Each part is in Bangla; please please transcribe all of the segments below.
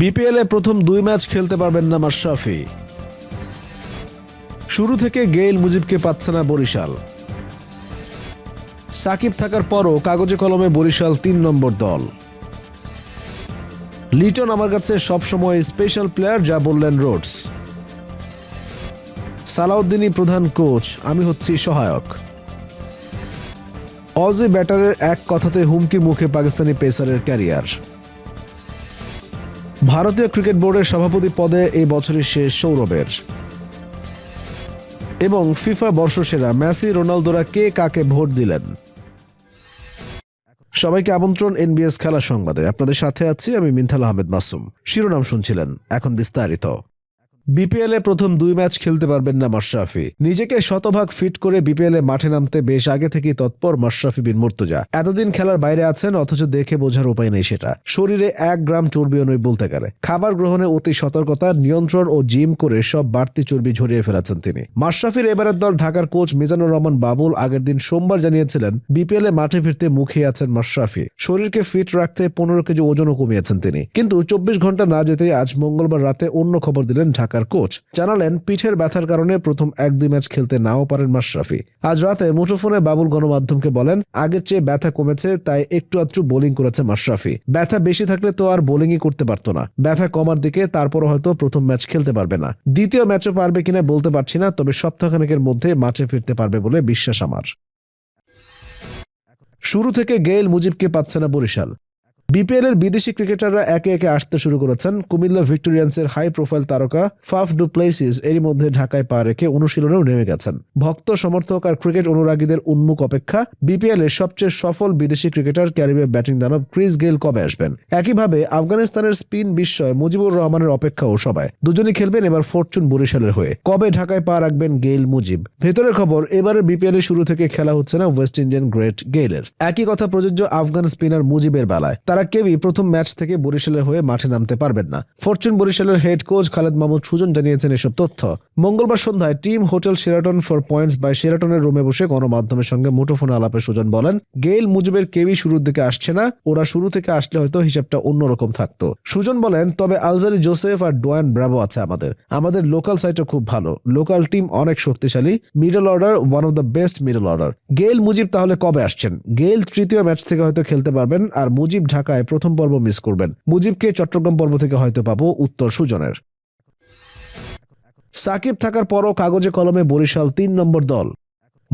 বিপিএলে প্রথম দুই ম্যাচ খেলতে পারবেন না মাশরাফি। শুরু থেকে গেইল মুজিবকে পাচ্ছে না বরিশাল। সাকিব থাকার পরও কাগজে কলমে বরিশাল তিন নম্বর দল। লিটন আমার কাছে সবসময় স্পেশাল প্লেয়ার যা বললেন রোডস। সালাউদ্দিনই প্রধান কোচ, আমি হচ্ছি সহায়ক। অজি ব্যাটারের এক কথাতে হুমকির মুখে পাকিস্তানি পেসারের ক্যারিয়ার। ভারতীয় ক্রিকেট বোর্ডের সভাপতি পদে এই বছরই শেষ সৌরভের। এবং ফিফা বর্ষসেরা মেসি, রোনালদোরা কে কাকে ভোট দিলেন? সবাইকে আমন্ত্রণ এনবিএস খেলা সংবাদে। আপনাদের সাথে আছি আমি মিনথাল আহমেদ মাসুম। শিরোনাম শুনছিলেন এখন বিস্তারিত। বিপিএল প্রথম দুই ম্যাচ খেলতে পারবেন না মাশরাফি। নিজেকে শতভাগ ফিট করে বিপিএল মাঠে নামতে বেশ আগে থেকেই তৎপর মাশরাফি বিন মুর্তজা। এতদিন খেলার বাইরে আছেন, অথচ দেখে বোঝার উপায় নেই সেটা। শরীরে এক গ্রাম চর্বিও নয় বলতে গেলে। খাবার গ্রহণে অতি সতর্কতা, নিয়ন্ত্রণ ও জিম করে সব বাড়তি চর্বি ঝরিয়ে ফেলেছেন তিনি। মাশরাফির এবারের দল ঢাকার কোচ মিজানুর রহমান বাবুল আগের দিন সোমবার জানিয়েছিলেন, বিপিএল মাঠে ফিরতে মুখিয়ে আছেন মাশরাফি। শরীরকে ফিট রাখতে পনেরো কেজি ওজনও কমিয়েছেন তিনি। কিন্তু চব্বিশ ঘণ্টা না যেতেই আজ মঙ্গলবার রাতে অন্য খবর দিলেন ঢাকার কোচ জানালেন, পিঠের ব্যথার কারণে প্রথম এক দুই ম্যাচ খেলতে নাও পারেন মাশরাফি। আজ রাতে মুঠোফোনে বাবুল গণমাধ্যমকে বলেন, আগের চেয়ে ব্যথা কমেছে, তাই একটু আধটু বোলিং করেছে মাশরাফি। ব্যথা বেশি থাকলে তো আর বোলিংই করতে পারতো না। ব্যথা কমার দিকে তারপরও হয়তো প্রথম ম্যাচ খেলতে পারবে না। দ্বিতীয় ম্যাচও পারবে কিনা বলতে পারছি না, তবে সপ্তাহখানেকের মধ্যে মাঠে ফিরতে পারবে বলে বিশ্বাস আমার। শুরু থেকে গেইল মুজিবকে পাচ্ছে না বরিশাল। বিপিএল এর বিদেশি ক্রিকেটাররা একে একে আসতে শুরু করেছেন। কুমিল্লা ভিক্টোরিয়ান্সের হাই প্রোফাইল তারকা ফাফ ডু প্লেসিস এরই মধ্যে ঢাকায় পা রেখে অনুশীলনেও নেমে গেছেন। ভক্ত, সমর্থক আর ক্রিকেট অনুরাগীদের উন্মুখ অপেক্ষা বিপিএল এর সবচেয়ে সফল বিদেশি ক্রিকেটার ক্যারিবিয়া ব্যাটিং দানব ক্রিস গেল কবে আসবেন? একইভাবে আফগানিস্তানের স্পিন বিস্ময় মুজিবুর রহমানের অপেক্ষাও সবাই দুজনই খেলবেন এবার ফরচুন বরিশালের হয়ে। কবে ঢাকায় পা রাখবেন গেইল মুজিব? ভেতরের খবর, এবারের বিপিএল শুরু থেকে খেলা হচ্ছে না ওয়েস্ট ইন্ডিয়ান গ্রেট গেইলের। একই কথা প্রযোজ্য আফগান স্পিনার মুজিবের বেলায়। তারা কেউই প্রথম ম্যাচ থেকে বরিশালের হয়ে মাঠে নামতে পারবেন না। ফরচুন বরিশালের হেড কোচ খালেদ মাহমুদ সুজন জানিয়েছেন এসব তথ্য। মঙ্গলবার সন্ধ্যায় team hotel Sheraton Four Points by শেরাটনের রুমে বসে গণমাধ্যমের সঙ্গে মুঠোফোনে আলাপে সুজন বলেন, গেইল মুজিবের কেউই শুরুর দিকে আসছে না, ওরা শুরু থেকে আসলে হয়তো হিসাবটা অন্যরকম থাকতো। সুজন বলেন, তবে আলজারি জোসেফ আর ডোয়ান ব্রাভো আছে আমাদের। আমাদের লোকাল সাইটও খুব ভালো। লোকাল টিম অনেক শক্তিশালী। Middle order one of the best middle order Gayle Mujib তাহলে কবে আসছেন? গেইল তৃতীয় ম্যাচ থেকে হয়তো খেলতে পারবেন, আর মুজিব ঢাকায় প্রথম পর্ব মিস করবেন। মুজিবকে চট্টগ্রাম পর্ব থেকে হয়তো পাবো উত্তর সুজনের। সাকিব থাকার পরও কাগজে কলমে বরিশাল তিন নম্বর দল।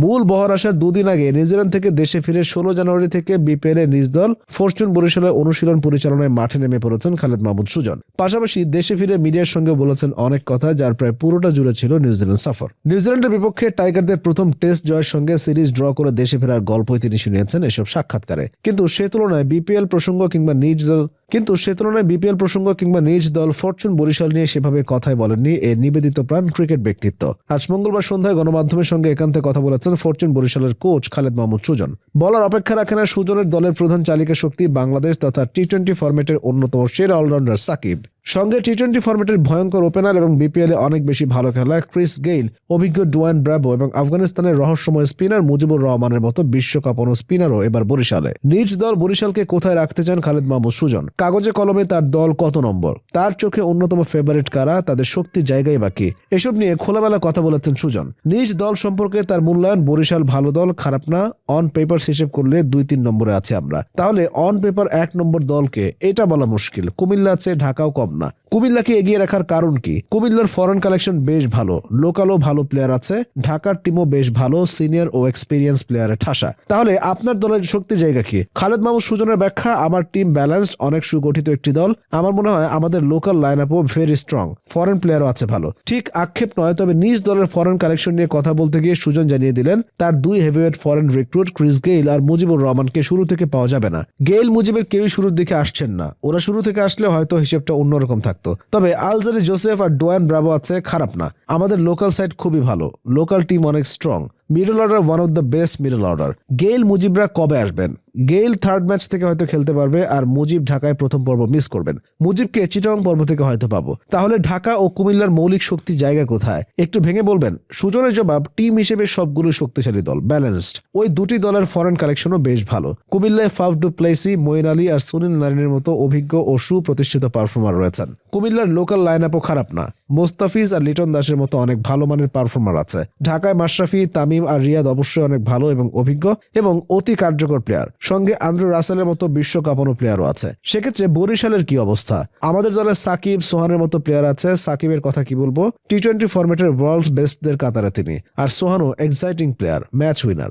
মূল বহর আসার দুদিন আগে নিউজিল্যান্ড থেকে দেশে ফিরে ষোলো জানুয়ারি থেকে বিপিএল এর নিজ দল ফরচুন বরিশালের অনুশীলন পরিচালনায় মাঠে নেমে পড়েছেন খালেদ মাহমুদ সুজন। পাশাপাশি দেশে ফিরে মিডিয়ার সঙ্গে বলেছেন অনেক কথা যার প্রায় পুরোটা জুড়ে ছিল নিউজিল্যান্ড সফর। নিউজিল্যান্ডের বিপক্ষে টাইগারদের প্রথম টেস্ট জয়ের সঙ্গে সিরিজ ড্র করে দেশে ফেরার গল্পই তিনি শুনিয়েছেন এসব সাক্ষাৎকারে। কিন্তু সে তুলনায় বিপিএল প্রসঙ্গ কিংবা নিজ দল কিন্তু সে তুলনায় বিপিএল প্রসঙ্গ কিংবা নিজ দল ফরচুন বরিশাল নিয়ে সেভাবে কথাই বলেননি এ নিবেদিত প্রাণ ক্রিকেট ব্যক্তিত্ব। আজ মঙ্গলবার সন্ধ্যায় গণমাধ্যমের সঙ্গে একান্তে কথা বলেছেন ফরচুন বরিশালের কোচ খালেদ মাহমুদ সুজন। বলার অপেক্ষা রাখে না সুজনের দলের প্রধান চালিকা শক্তি বাংলাদেশ তথা টি টোয়েন্টি ফরম্যাটের অন্যতম সেরা অলরাউন্ডার সাকিব। সঙ্গে টি টোয়েন্টি ফরম্যাটের ভয়ঙ্কর ওপেনার এবং বিপিএল অনেক বেশি ভালো খেলা। ক্রিস গেইল অভিজ্ঞ ডোয়ান ব্রাভো এবং আফগানিস্তানের রহস্যময় স্পিনার মুজিবুর রহমানের মতো বিশ্বকাপ অনু স্পিনারও এবার বরিশালে। নিজ দল বরিশালকে কোথায় রাখতে চান খালেদ মাহমুদ সুজন? কাগজে কলমে তার দল কত নম্বর? তার চোখে অন্যতম ফেভারিট কারা? তাদের শক্তি জায়গায় বাকি এসব নিয়ে খোলামেলা কথা বলেছেন সুজন। নিজ দল সম্পর্কে তার মূল্যায়ন বরিশাল ভালো দল, খারাপ না। অন পেপার হিসেব করলে দুই তিন নম্বরে আছে আমরা। তাহলে অন পেপার এক নম্বর দলকে এটা বলা মুশকিল। কুমিল্লা আছে, ঢাকাও কম না কুমিল্লাকে এগিয়ে রাখার কারণ কি? কুমিল্লার ফরেন কালেকশন বেশ ভালো। লোকালও ভালো প্লেয়ার আছে। ঢাকার টিমও বেশ ভালো। সিনিয়র ও এক্সপিরিয়েন্স প্লেয়ারে ঠাসা। তাহলে আপনার দলের শক্তি জায়গা কি? খালেদ মাহমুদ সুজনের ব্যাখ্যা, আমার টিম ব্যালেন্সড অনেক সুগঠিত একটি দল। আমার মনে হয় আমাদের লোকাল লাইন আপও ভেরি স্ট্রং ফরেন প্লেয়ারও আছে ভালো। ঠিক আক্ষেপ নয়, তবে নিজ দলের ফরেন কালেকশন নিয়ে কথা বলতে গিয়ে সুজন জানিয়ে দিলেন, তার দুই heavyweight foreign recruit Chris Gayle আর মুজিবুর রহমানকে শুরু থেকে পাওয়া যাবে না। গেইল, মুজিবের কেউই শুরুর দিকে আসছেন না। ওরা শুরু থেকে আসলে হয়তো হিসেবটা অন্যরকম থাকতো তবে আলজারি, জোসেফ আর ডোয়ান ব্রাভো আছে খারাপ না। আমাদের লোকাল সাইড খুবই ভালো। লোকাল টিম অনেক strong middle order one of the best middle order Gayle মুজিবরা কবে আসবেন? গেইল থার্ড ম্যাচ থেকে হয়তো খেলতে পারবে আর মুজিব ঢাকায় প্রথম পর্ব মিস করবেন। মুজিবকে চিটং পর্ব থেকে হয়তো পাবো। তাহলে ঢাকা ও কুমিল্লার মৌলিক শক্তি জায়গা কোথায়? একটু ভেঙে বলবেন সুজনের জবাব টিম হিসেবে সবগুলো শক্তিশালী দল ব্যালেন্সড ওই দুটি দলের ফরেন কালেকশনও বেশ ভালো। কুমিল্লায় Faf du Plessis Moeen Ali আর সুনীল নারিনের মতো অভিজ্ঞ ও সুপ্রতিষ্ঠিত পারফর্মার রয়েছেন। কুমিল্লার লোকাল লাইন আপও খারাপ না। মোস্তাফিজ আর লিটন দাসের মতো অনেক ভালো মানের পারফর্মার আছে। ঢাকায় মাশরাফি, তামিম আর রিয়াদ অবশ্যই অনেক ভালো এবং অভিজ্ঞ এবং অতি কার্যকর প্লেয়ার সঙ্গে আন্দ্রু রাসেলের মতো বিশ্বকাপানো প্লেয়ারও আছে। সেক্ষেত্রে বরিশালের কি অবস্থা? আমাদের দলে সাকিব, সোহানের মতো প্লেয়ার আছে। সাকিবের কথা কি বলব? টি টোয়েন্টি ফরম্যাটের ওয়ার্ল্ড বেস্টদের কাতারে তিনি। আর সোহানও exciting player match winner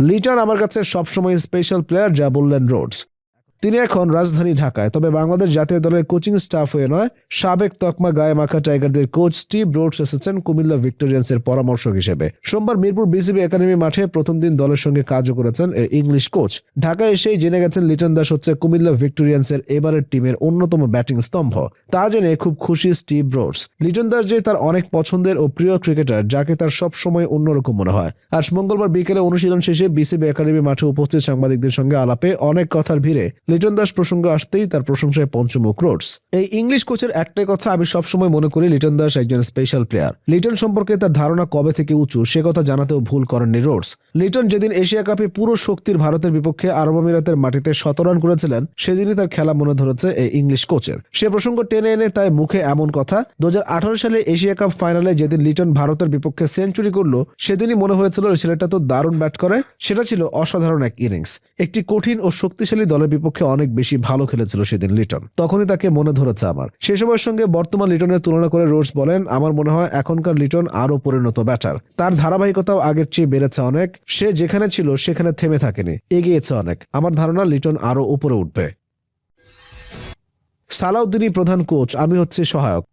Liton আমার কাছে সবসময় স্পেশাল প্লেয়ার যা বললেন রোডস। তিনি এখন রাজধানী ঢাকায়। তবে বাংলাদেশ জাতীয় দলের কোচিং স্টাফ হয়ে নয়, সাবেক তকমা গায়ে মাখা টাইগারদের কোচ স্টিভ রোডস এসেছেন কুমিল্লা ভিক্টোরিয়ান্সের পরামর্শক হিসেবে। সোমবার মিরপুর বিসিবি একাডেমি মাঠে প্রথম দিন দলের সঙ্গে কাজও করেছেন ইংলিশ কোচ। ঢাকায় এসেই জেনে গেছেন লিটন দাস হচ্ছে কুমিল্লা ভিক্টোরিয়ান্সের এবারের টিমের অন্যতম ব্যাটিং স্তম্ভ। তা জেনে খুব খুশি স্টিভ রোডস। লিটন দাস যে তার অনেক পছন্দের ও প্রিয় ক্রিকেটার, যাকে তার সব সময় অন্যরকম মনে হয়। আজ মঙ্গলবার বিকেলে অনুশীলন শেষে বিসিবি একাডেমি মাঠে উপস্থিত সাংবাদিকদের সঙ্গে আলাপে অনেক কথার ভিড়ে লিটন দাস প্রসঙ্গ আসতেই তার প্রশংসায় পঞ্চমুখ রোডস। এই ইংলিশ কোচের একটাই কথা, আমি সবসময় মনে করি লিটন দাস একজন স্পেশাল প্লেয়ার লিটন সম্পর্কে তার ধারণা কবে থেকে উঁচু, সে কথা জানাতেও ভুল করেননি রোডস। লিটন যেদিন এশিয়া কাপে পুরো শক্তির ভারতের বিপক্ষে আরব আমিরাতের মাটিতে শত রান করেছিলেন, সেদিনই তার খেলা মনে ধরেছে এই ইংলিশ কোচের। সে প্রসঙ্গ টেনে এনে তাই মুখে এমন কথা, দু সালে এশিয়া কাপ ফাইনালে যেদিন লিটন ভারতের বিপক্ষে সেঞ্চুরি করল, সেদিনই মনে হয়েছিল ছেলেটা তো দারুণ ব্যাট করে, সেটা ছিল অসাধারণ এক ইনিংস। একটি কঠিন ও শক্তিশালী দলের বিপক্ষে অনেক বেশি ভালো খেলেছিল সেদিন লিটন। তখনই তাকে মনে ধরেছে আমার। সে সময়ের সঙ্গে বর্তমান লিটনের তুলনা করে রোডস বলেন, আমার মনে হয় এখনকার লিটন আরও পরিণত ব্যাটার। তার ধারাবাহিকতাও আগের চেয়ে বেড়েছে অনেক। সে যেখানে ছিল, সেখানে থেমে থাকেনি। এগিয়েছে অনেক। আমার ধারণা লিটন আরও উপরে উঠবে। সালাউদ্দিনই প্রধান কোচ আমি হচ্ছে সহায়ক।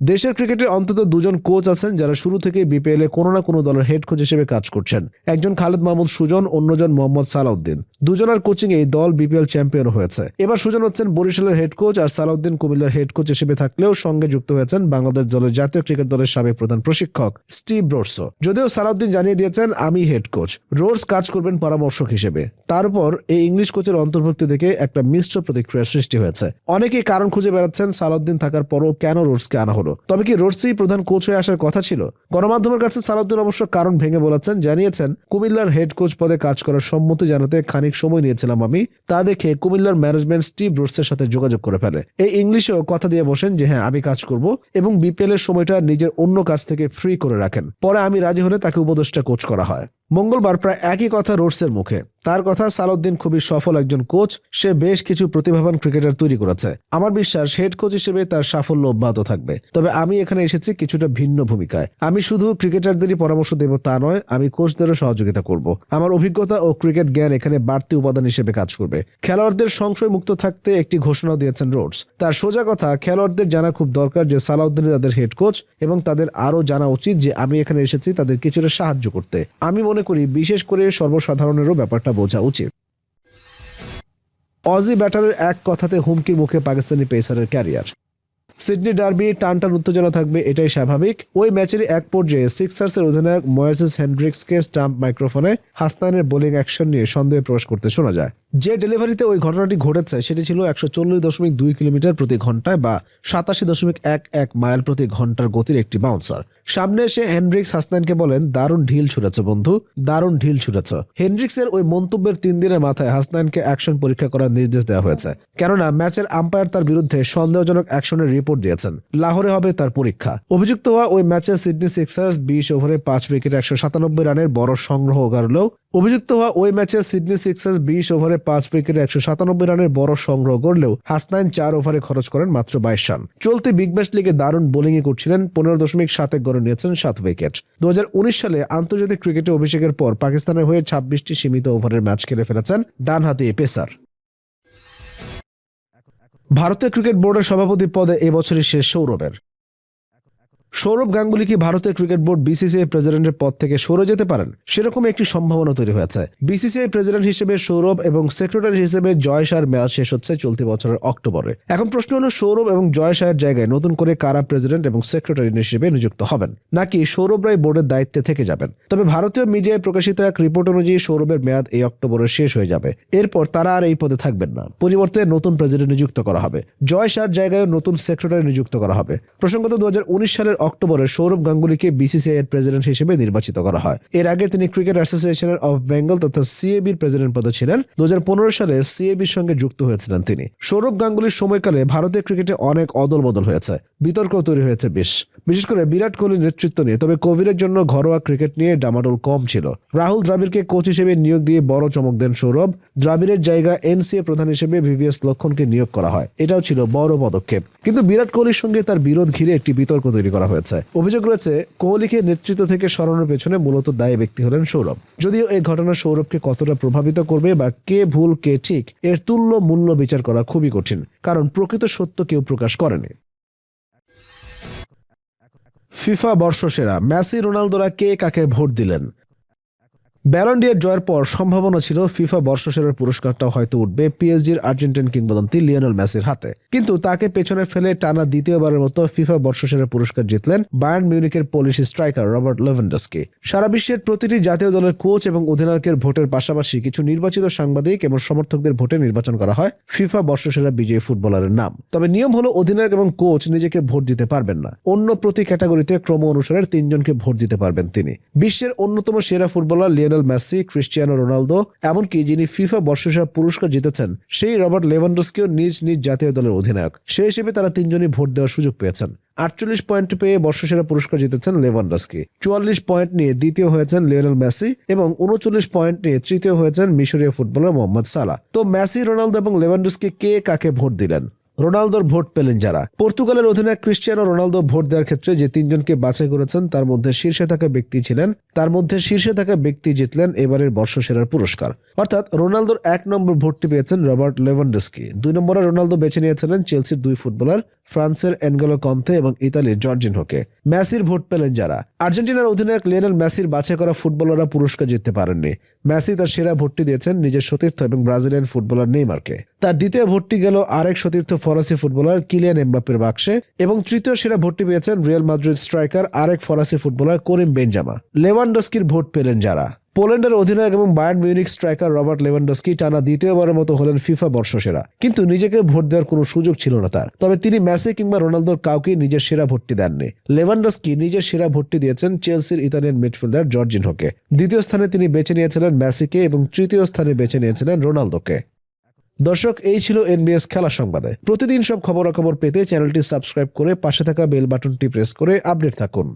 দেশের ক্রিকেটে অন্তত দুজন কোচ আছেন যারা শুরু থেকে বিপিএল এ কোনো না কোনো দলের হেড কোচ হিসেবে কাজ করছেন। একজন খালেদ মাহমুদ সুজন, অন্যজন মোহাম্মদ সালাউদ্দিন। দুজনের কোচিং এই দল বিপিএল চ্যাম্পিয়ন হয়েছে। এবার সুজন হচ্ছেন বরিশালের হেড কোচ আর সালাউদ্দিন কুমিল্লার হেড কোচ হিসেবে থাকলেও সঙ্গে যুক্ত হয়েছেন বাংলাদেশ দলের জাতীয় ক্রিকেট দলের সাবেক প্রধান প্রশিক্ষক স্টিভ রোডসো। যদিও সালাউদ্দিন জানিয়ে দিয়েছেন, আমি হেড কোচ রোডস কাজ করবেন পরামর্শক হিসেবে। তারপর এই ইংলিশ কোচের অন্তর্ভুক্তি দেখে একটা মিশ্র প্রতিক্রিয়ার সৃষ্টি হয়েছে। অনেকেই কারণ খুঁজে বেড়াচ্ছেন সালাউদ্দিন থাকার পরও কেন রোডসকে আনা হলো? তবে কি রোডসই প্রধান কোচ হয়ে আসার কথা ছিল? গণমাধ্যমের কাছে সালাউদ্দিন অবশ্য কারণ ভেঙে বলেছেন, জানিয়েছেন, কুমিল্লার হেড কোচ পদে কাজ করার সম্মতি জানাতে খানিক সময় নিয়েছিলাম আমি। তা দেখে কুমিল্লার ম্যানেজমেন্ট স্টিভ রোডসের সাথে যোগাযোগ করে ফেলে। এই ইংলিশেও কথা দিয়ে বসেন যে হ্যাঁ আমি কাজ করব এবং বিপিএল এর সময়টা নিজের অন্য কাজ থেকে ফ্রি করে রাখেন। পরে আমি রাজি হলে তাকে উপদেষ্টা কোচ করা হয়। মঙ্গলবার প্রায় একই কথা রোডসের মুখে। তার কথা সালাউদ্দিন খুবই সফল একজন কোচ। সে বেশ কিছু প্রতিভাবান ক্রিকেটার তৈরি করেছে। আমার বিশ্বাস হেড কোচ হিসেবে তার সাফল্য অব্যাহত থাকবে। তবে আমি এখানে এসেছি কিছুটা ভিন্ন ভূমিকায়। আমি শুধু ক্রিকেটারদেরই পরামর্শ দেব তা নয়, আমি কোচদেরও সহযোগিতা করব। আমার অভিজ্ঞতা ও ক্রিকেট জ্ঞান এখানে বাড়তি উপাদান হিসেবে কাজ করবে। খেলোয়াড়দের সংশয় মুক্ত থাকতে একটি ঘোষণাও দিয়েছেন রোডস। তার সোজা কথা, খেলোয়াড়দের জানা খুব দরকার যে সালাউদ্দিন তাদের হেড কোচ এবং তাদের আরও জানা উচিত যে আমি এখানে এসেছি তাদের কিছুটা সাহায্য করতে। আমি মনে করি, বিশেষ করে সর্বসাধারণেরও ব্যাপারটা বোঝা উচিত। অজি ব্যাটারের এক কথাতে হুমকির মুখে পাকিস্তানি পেসারের ক্যারিয়ার। সিডনি ডার্বি টান টান উত্তেজনা থাকবে, এটাই স্বাভাবিক। ওই ম্যাচের এক পর্যায়ে সিক্সার্সের অধিনায়ক ময়েসিস হেন্ড্রিক্সকে স্টাম্প মাইক্রোফোনে হাসনানের বোলিং অ্যাকশন নিয়ে সন্দেহে প্রকাশ করতে শোনা যায়। যে ডেলিভারিতে ওই ঘটনাটি ঘটেছে, সেটি ছিল একশো চল্লিশ দশমিক দুই কিলোমিটার প্রতি ঘন্টায় বা সাতাশি দশমিক এক এক মাইল প্রতি ঘণ্টার গতির একটি বাউন্সার। সামনে এসে হেনরিক্স হাসনানকে বলেন, দারুণ ঢিল ছুড়েছ বন্ধু, দারুণ ঢিল ছুড়েছ। হেনরিক্সের ওই মন্তব্যের তিন দিনের মাথায় হাসনানকে অ্যাকশন পরীক্ষা করার নির্দেশ দেওয়া হয়েছে। কেননা, ম্যাচের আম্পায়ার তার বিরুদ্ধে সন্দেহজনক অ্যাকশনের রিপোর্ট দিয়েছেন। লাহোরে হবে তার পরীক্ষা। অভিযুক্ত হওয়া ওই ম্যাচে সিডনি সিক্সার্স বিশ ওভারে পাঁচ উইকেটে একশো সাতানব্বই রানের বড় সংগ্রহ করলেও অভিযুক্ত হওয়া ওই ম্যাচে সিডনি সিক্সার্স বিশ ওভারে পাঁচ উইকেটে একশো সাতানব্বই রানের বড় সংগ্রহ করলেও হাসনাইন চার ওভারে খরচ করেন মাত্র বাইশ রান। চলতি বিগ ব্যাশ লিগে দারুণ বোলিংয়ে করছিলেন, পনেরো দশমিক সাত গড়ে নিয়েছেন সাত উইকেট। দু হাজার উনিশ সালে আন্তর্জাতিক ক্রিকেটে অভিষেকের পর পাকিস্তানের হয়ে ছাব্বিশটি সীমিত ওভারের ম্যাচ খেলে ফেলেছেন ডানহাতি পেসার। ভারতীয় ক্রিকেট বোর্ডের সভাপতি পদে এবছরই শেষ সৌরভের। সৌরভ গাঙ্গুলি কি ভারতীয় ক্রিকেট বোর্ড বিসিসিআই প্রেসিডেন্টের পদ থেকে সরে যেতে পারেন? সেরকম একটি সম্ভাবনা তৈরি হয়েছে। বিসিসিআই প্রেসিডেন্ট হিসেবে সৌরভ এবং সেক্রেটারি হিসেবে জয় শাহর মেয়াদ শেষ হচ্ছে চলতি বছরের অক্টোবরে। এখন প্রশ্ন হলো, সৌরভ এবং জয় শাহের জায়গায় নতুন করে কারা প্রেসিডেন্ট এবং সেক্রেটারি হিসেবে নিযুক্ত হবেন? নাকি সৌরভ রায় বোর্ডের দায়িত্বে থেকে যাবেন? তবে ভারতীয় মিডিয়ায় প্রকাশিত এক রিপোর্ট অনুযায়ী সৌরভের মেয়াদ এই অক্টোবরে শেষ হয়ে যাবে। এরপর তারা আর এই পদে থাকবেন না। পরিবর্তে নতুন প্রেসিডেন্ট নিযুক্ত করা হবে। জয় শাহর জায়গায় নতুন সেক্রেটারি নিযুক্ত করা হবে। প্রসঙ্গত দু হাজার উনিশ সালের অক্টোবরে সৌরভ গাঙ্গুলিকে বিসিসিআই এর প্রেসিডেন্ট হিসেবে নির্বাচিত করা হয়। এর আগে তিনি ক্রিকেট অ্যাসোসিয়েশন অফ বেঙ্গল তথা সিএবির প্রেসিডেন্ট পদে ছিলেন। দু হাজার পনেরো সালে সিএবির সঙ্গে যুক্ত হয়েছিলেন তিনি। সৌরভ গাঙ্গুলির সময়কালে ভারতীয় ক্রিকেটে অনেক অদল বদল হয়েছে। বিতর্ক তৈরি হয়েছে বেশ। বিশেষ করে বিরাট কোহলির নেতৃত্ব নিয়ে, তবে কোভিডের জন্য ঘরোয়া ক্রিকেট নিয়ে ডামাডোল কম ছিল। রাহুল দ্রাবিড়কে কোচ হিসেবে নিয়োগ দিয়ে বড় চমক দেন সৌরভ। দ্রাবিড়ের জায়গা এনসিএ প্রধান হিসেবে ভিভিএস লক্ষণকে নিয়োগ করা হয়। এটাও ছিল বড় পদক্ষেপ। কিন্তু বিরাট কোহলির সঙ্গে তার বিরোধ ঘিরে একটি বিতর্ক তৈরি করা হয়েছে। অভিযোগ রয়েছে, কোহলিকে নেতৃত্ব থেকে সরানোর পেছনে মূলত দায়ী ব্যক্তি হলেন সৌরভ। যদিও এই ঘটনা সৌরভকে কতটা প্রভাবিত করবে বা কে ভুল, কে ঠিক, এর তুল্য মূল্য বিচার করা খুবই কঠিন, কারণ প্রকৃত সত্য কেউ প্রকাশ করেনি। ফিফা বর্ষসেরা, মেসি, রোনালদোরা কে কাকে ভোট দিলেন? ব্যালন্ডিয়ার জয়ের পর সম্ভাবনা ছিল ফিফা বর্ষসেরার পুরস্কারটাও হয়তো উঠবে পিএসজির আর্জেন্টাইন কিংবদন্তি লিওনেল মেসির হাতে। কিন্তু তাকে পেছনে ফেলে টানা দ্বিতীয়বারের মতো ফিফা বর্ষসেরা পুরস্কার জিতলেন বায়ার্ন মিউনিকের পলিশ স্ট্রাইকার রবার্ট লেভেন্ডস্কি। সারা বিশ্বের প্রতিটি জাতীয় দলের কোচ এবং অধিনায়কের ভোটের পাশাপাশি কিছু নির্বাচিত সাংবাদিক এবং সমর্থকদের ভোটে নির্বাচন করা হয় ফিফা বর্ষসেরা বিজয়ী ফুটবলারের নাম। তবে নিয়ম হলো অধিনায়ক এবং কোচ নিজেকে ভোট দিতে পারবেন না। অন্য প্রতি ক্যাটাগরিতে ক্রম অনুসারে তিনজনকে ভোট দিতে পারবেন তিনি। বিশ্বের অন্যতম সেরা footballer Lionel Messi Cristiano Ronaldo, এমনকি যিনি ফিফা বর্ষসেরা পুরস্কার জিতেছেন, সেই রবার্ট লেভানডস্কিও নিজ নিজ জাতীয় দলের অধিনায়ক। সেই হিসেবে তারা তিনজনই ভোট দেওয়ার সুযোগ পেয়েছেন। আটচল্লিশ পয়েন্ট পেয়ে বর্ষসেরা পুরস্কার জিতেছেন লেভানডস্কি। চুয়াল্লিশ পয়েন্ট নিয়ে দ্বিতীয় হয়েছেন লিওনেল মেসি এবং উনচল্লিশ পয়েন্ট নিয়ে তৃতীয় হয়েছেন মিশরীয় ফুটবলার মোহাম্মদ সালা তো মেসি, রোনালদো এবং লেভানডস্কি কে কাকে ভোট দিলেন? রোনালদোর ভোট পেলেন যারা। পর্তুগালের অধিনায়ক ক্রিস্টিয়ানো রোনালদো ভোট দেওয়ার ক্ষেত্রে যে তিনজনকে বাছাই করেছেন, তার মধ্যে শীর্ষে থাকা ব্যক্তি ছিলেন, তার মধ্যে শীর্ষে থাকা ব্যক্তি জিতলেন এবারের বর্ষসেরার পুরস্কার। অর্থাৎ রোনালদোর এক নম্বর ভোটটি পেয়েছেন রবার্ট লেভানডস্কি। দুই নম্বরে রোনালদো বেছে নিয়েছিলেন চেলসির দুই ফুটবলার ফ্রান্সের এনগেলো কন্তে এবং ইতালির জর্জিন হোকে মেসির ভোট পেলেন যারা। আর্জেন্টিনার অধিনায়ক লিওনেল মেসির বাছাই করা ফুটবলাররা পুরস্কার জিততে পারেননি। মেসি তার সেরা ভোটটি দিয়েছেন নিজের সতীর্থ এবং ব্রাজিলিয়ান ফুটবলার নেইমারকে। তার দ্বিতীয় ভোটটি গেল আরেক সতীর্থ ফরাসি ফুটবলার কিলিয়ান এমবাপের বাক্সে এবং তৃতীয় সেরা ভোটটি পেয়েছেন রিয়াল মাদ্রিদ স্ট্রাইকার আরেক ফরাসি ফুটবলার করিম বেঞ্জামা লেভানডস্কির ভোট পেলেন যারা? পোল্যান্ডের অধিনায়ক এবং Bayern Munich striker Robert Lewandowski টানা দ্বিতীয়বারের মতো হলেন ফিফা বর্ষসেরা। কিন্তু নিজেকে ভোট দেওয়ার কোনো সুযোগ ছিল না তার। তবে তিনি মেসি কিংবা রোনালদোর কাউকেই নিজের সেরা ভোটটি দেননি। লেভানডস্কি নিজের সেরা ভোটটি দিয়েছেন চেলসির ইতালিয়ান মিডফিল্ডার জর্জিনহোকে। দ্বিতীয় স্থানে তিনি বেছে নিয়েছিলেন মেসিকে এবং তৃতীয় স্থানে বেছে নিয়েছিলেন রোনালদোকে। দর্শক, এই ছিল এনবিএস খেলা সংবাদে। প্রতিদিন সব খবরাখবর পেতে চ্যানেলটি সাবস্ক্রাইব করে পাশে থাকা বেল বাটনটি প্রেস করে আপডেট থাকুন।